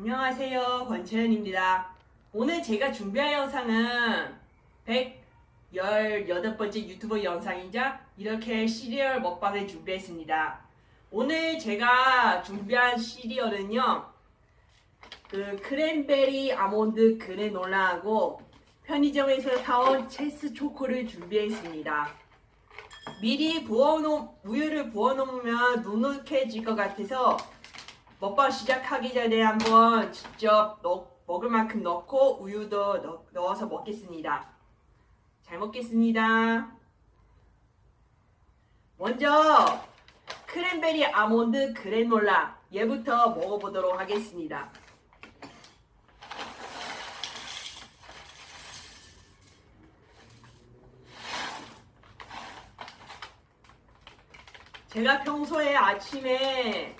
안녕하세요. 권채연입니다. 오늘 제가 준비할 영상은 118번째 유튜브 영상이자 이렇게 시리얼 먹방을 준비했습니다. 오늘 제가 준비한 시리얼은요. 그 크랜베리 아몬드 그래놀라하고 편의점에서 사온 체스 초코를 준비했습니다. 미리 부어놓 우유를 부어놓으면 눅눅해질 것 같아서 먹방 시작하기 전에 한번 직접 넣, 먹을 만큼 넣고 우유도 넣, 넣어서 먹겠습니다. 잘 먹겠습니다. 먼저 크랜베리 아몬드 그래놀라 얘부터 먹어보도록 하겠습니다. 제가 평소에 아침에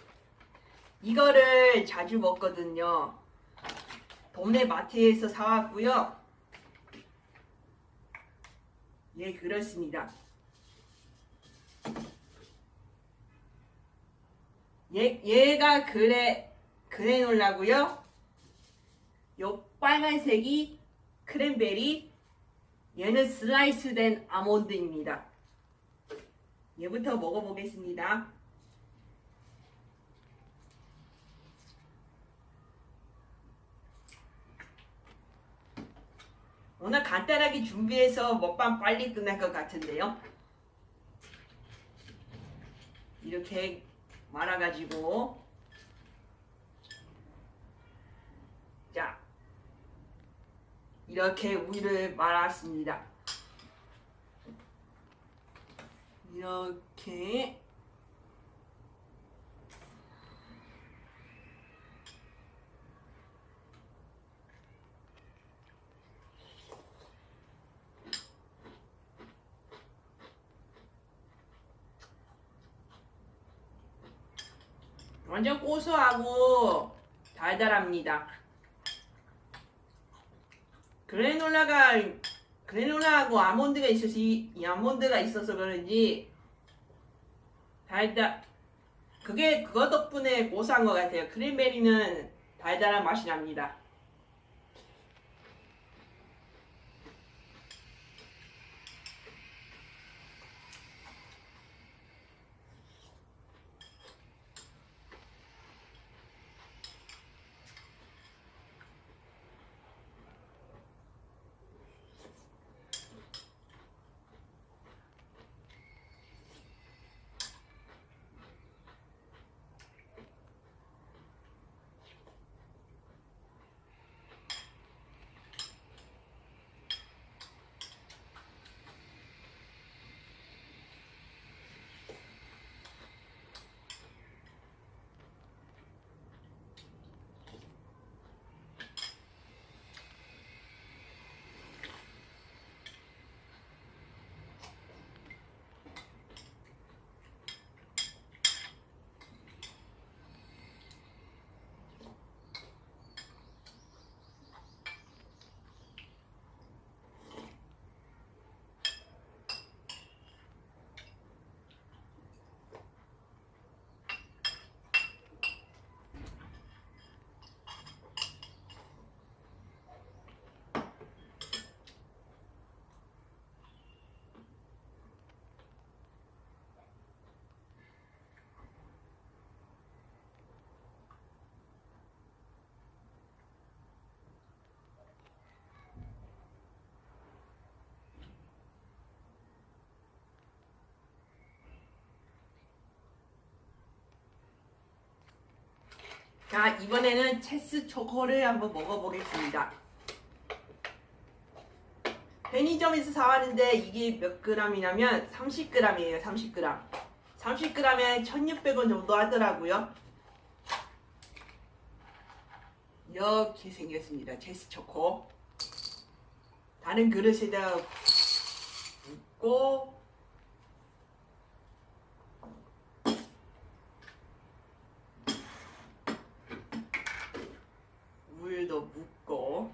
이거를 자주 먹거든요. 동네 마트에서 사왔고요. 예, 그렇습니다. 얘, 얘가 그래, 그래놀라고요. 요 빨간색이 크랜베리, 얘는 슬라이스 된 아몬드입니다. 얘부터 먹어보겠습니다. 오늘 간단하게 준비해서 먹방 빨리 끝날 것 같은데요. 이렇게 말아가지고 자 이렇게 우유를 말았습니다. 이렇게 완전 고소하고 달달합니다. 그래놀라가 그래놀라하고 아몬드가 있어서 이, 이 아몬드가 있어서 그런지 달달 그게 그거 덕분에 고소한 것 같아요. 크랜베리는 달달한 맛이 납니다. 자, 이번에는 체스 초코를 한번 먹어보겠습니다. 편의점에서 사왔는데 이게 몇 g이냐면 30g이에요. 30g. 30g에 1,600원 정도 하더라고요. 이렇게 생겼습니다. 체스 초코. 다른 그릇에다 붓고 물도 붓고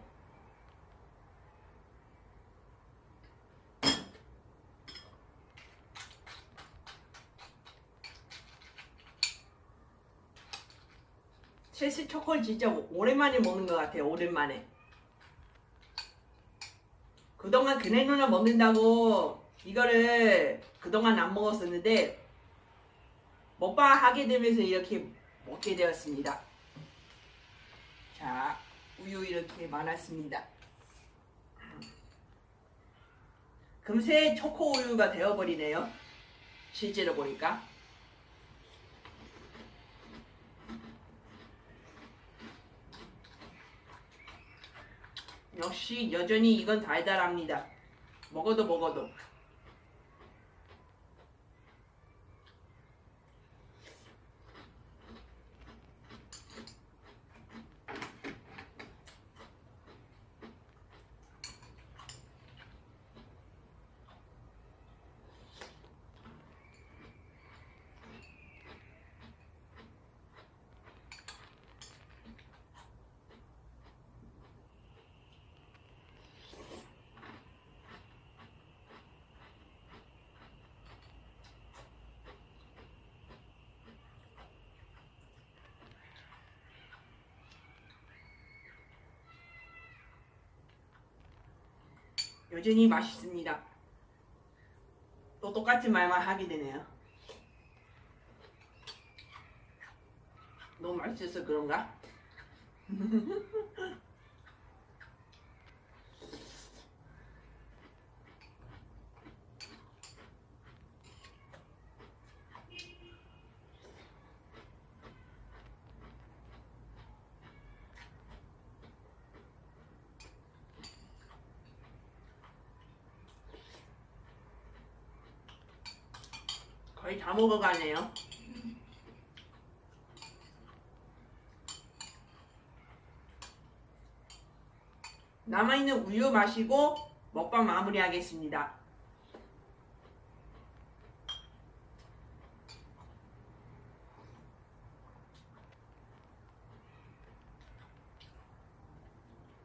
체스 초콜 진짜 오랜만에 먹는 것 같아요. 오랜만에. 그동안 그네 누나 먹는다고 이거를 그동안 안 먹었었는데 먹방 하게 되면서 이렇게 먹게 되었습니다. 자, 우유 이렇게 많았습니다. 금세 초코 우유가 되어버리네요. 실제로 보니까. 역시 여전히 이건 달달합니다. 먹어도 먹어도. 여전히 맛있습니다. 또 똑같은 말만 하게 되네요. 너무 맛있어서 그런가? 거의 다 먹어가네요. 남아있는 우유 마시고 먹방 마무리하겠습니다.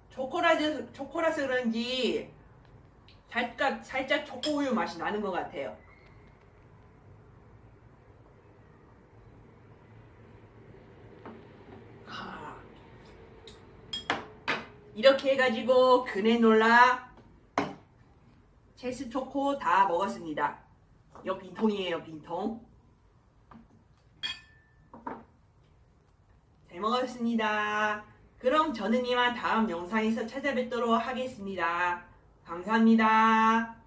초코라서 초코라서 그런지 살짝 살짝 초코 우유 맛이 나는 것 같아요. 아. 이렇게 해가지고 그네놀라 체스 초코 다 먹었습니다. 요 빈통이에요 빈통. 잘 먹었습니다. 그럼 저는 이만 다음 영상에서 찾아뵙도록 하겠습니다. 감사합니다.